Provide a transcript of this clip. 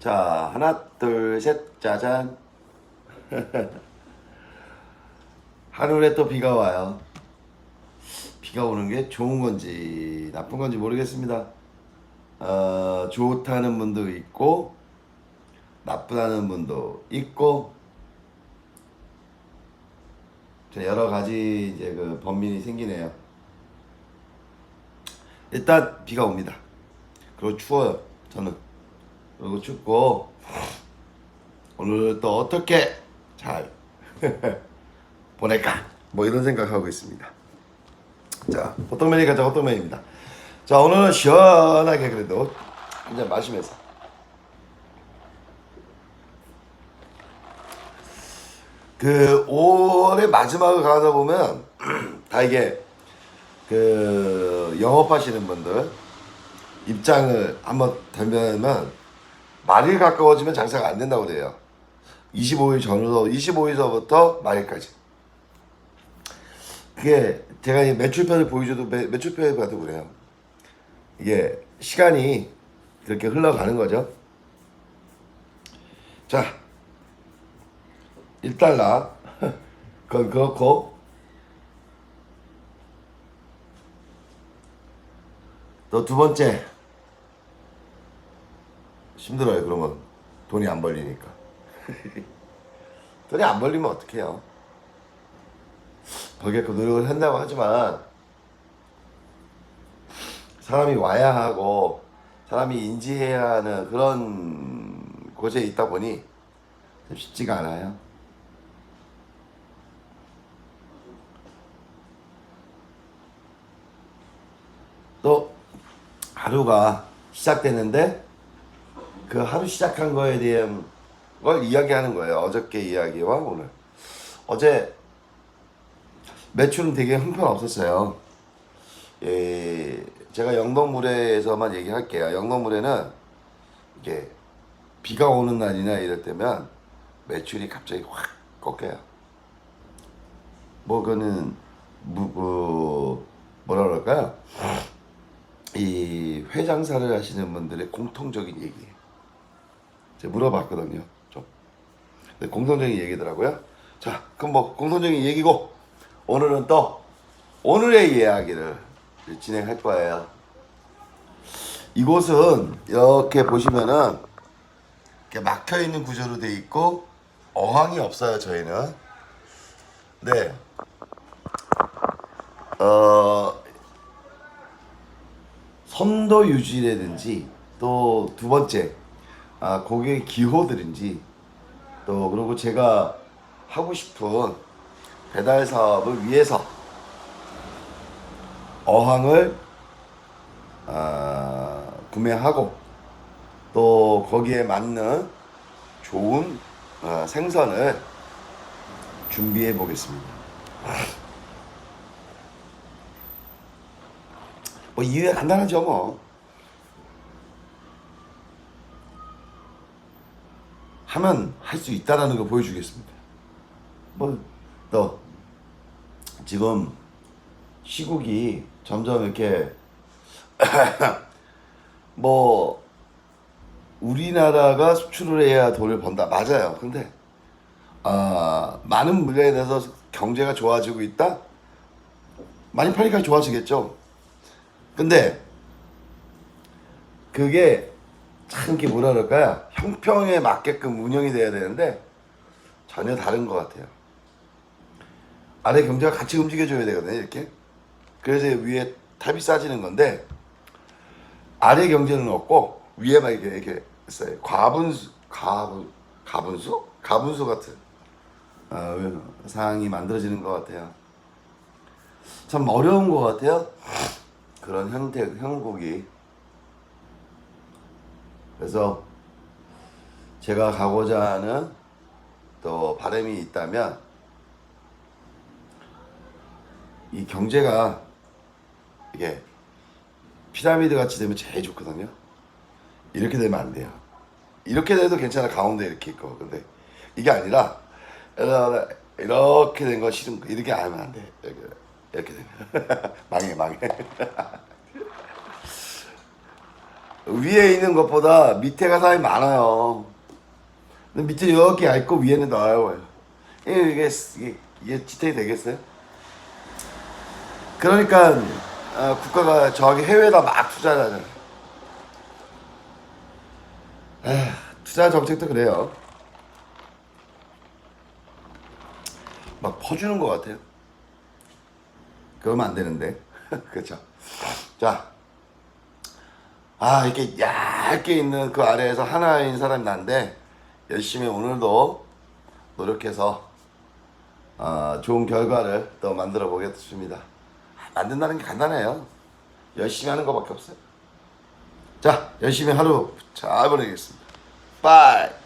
자, 하나, 둘, 셋, 짜잔. 하늘에 또 비가 와요. 비가 오는 게 좋은 건지 나쁜 건지 모르겠습니다. 어, 좋다는 분도 있고 나쁘다는 분도 있고 자, 여러 가지 이제 그 범민이 생기네요. 일단 비가 옵니다. 그리고 추워요. 저는 그리고 춥고 오늘 또 어떻게 잘 보낼까 뭐 이런 생각하고 있습니다. 자 호떡맨이 가자 호떡맨입니다. 자 오늘은 시원하게 그래도 한잔 마시면서 그 5월의 마지막을 가다 보면 다 이게 그 영업하시는 분들 입장을 한번 되면 말일 가까워지면 장사가 안 된다고 그래요. 25일 전으로 25일서부터 말일까지. 그게 제가 이 매출표를 보여줘도 매, 매출표에 봐도 그래요. 이게 시간이 그렇게 흘러가는 거죠. 자, 1달러. 그건 그렇고. 또 두 번째. 힘들어요, 그러면. 돈이 안 벌리니까. 돈이 안 벌리면 어떡해요? 벌게끔 노력을 한다고 하지만, 사람이 와야 하고, 사람이 인지해야 하는 그런 곳에 있다 보니, 좀 쉽지가 않아요. 또 하루가 시작됐는데 그 하루 시작한 거에 대한 걸 이야기하는 거예요. 어저께 이야기와 오늘. 어제 매출은 되게 형편없었어요. 예, 제가 영동물에서만 얘기할게요. 영동물에는 이게 비가 오는 날이나 이럴 때면 매출이 갑자기 확 꺾여요. 뭐 그는 뭐, 그 뭐라 그럴까요? 이 회장사를 하시는 분들의 공통적인 얘기예요. 제가 물어봤거든요. 좀. 근데 공통적인 얘기더라고요. 자, 그럼 뭐 공통적인 얘기고 오늘은 또 오늘의 이야기를 진행할 거예요. 이곳은 이렇게 보시면은 이렇게 막혀 있는 구조로 돼 있고 어항이 없어요. 저희는. 네. 어 선도 유지라든지 또 두 번째 아, 고객 기호들인지 또 그리고 제가 하고 싶은 배달 사업을 위해서 어항을 아, 구매하고 또 거기에 맞는 좋은 어, 생선을 준비해 보겠습니다. 뭐 이해 간단하죠 뭐. 하면 할 수 있다라는 걸 보여주겠습니다. 뭐 또 지금 시국이 점점 이렇게 뭐 우리나라가 수출을 해야 돈을 번다 맞아요. 근데 아 많은 물건에 대해서 경제가 좋아지고 있다. 많이 팔니까 좋아지겠죠. 근데 그게 참 이게 뭐라 그럴까요? 형평에 맞게끔 운영이 돼야 되는데 전혀 다른 것 같아요. 아래 경제가 같이 움직여줘야 되거든요, 이렇게. 그래서 위에 탑이 싸지는 건데 아래 경제는 없고 위에만 이렇게 이렇게 있어요. 과분수, 과분, 가분수, 가분수 같은 어, 상황이 만들어지는 것 같아요. 참 어려운 것 같아요. 그런 형태, 형국이. 그래서 제가 가고자 하는 또 바람이 있다면 이 경제가 이게 피라미드 같이 되면 제일 좋거든요. 이렇게 되면 안 돼요. 이렇게 돼도 괜찮아 가운데 이렇게 있고 근데 이게 아니라 이렇게 된 거 싫은 거 이렇게 하면 안 돼. 이렇게 이렇게 되면 망해 망해. 위에 있는 것보다 밑에가 사람이 많아요. 근데 밑에 이렇게 얇고 위에는 넓어요. 이게, 이게, 이게, 지탱이 되겠어요? 그러니까 어, 국가가 저기 해외에다 막 투자를 하잖아요. 투자 정책도 그래요. 막 퍼주는 것 같아요. 그러면 안 되는데. 그렇죠. 자, 아 이렇게 얇게 있는 그 아래에서 하나인 사람이 난데 열심히 오늘도 노력해서 아, 좋은 결과를 또 만들어 보겠습니다. 만든다는 게 간단해요. 열심히 하는 것밖에 없어요. 자, 열심히 하루 잘 보내겠습니다. 빠이.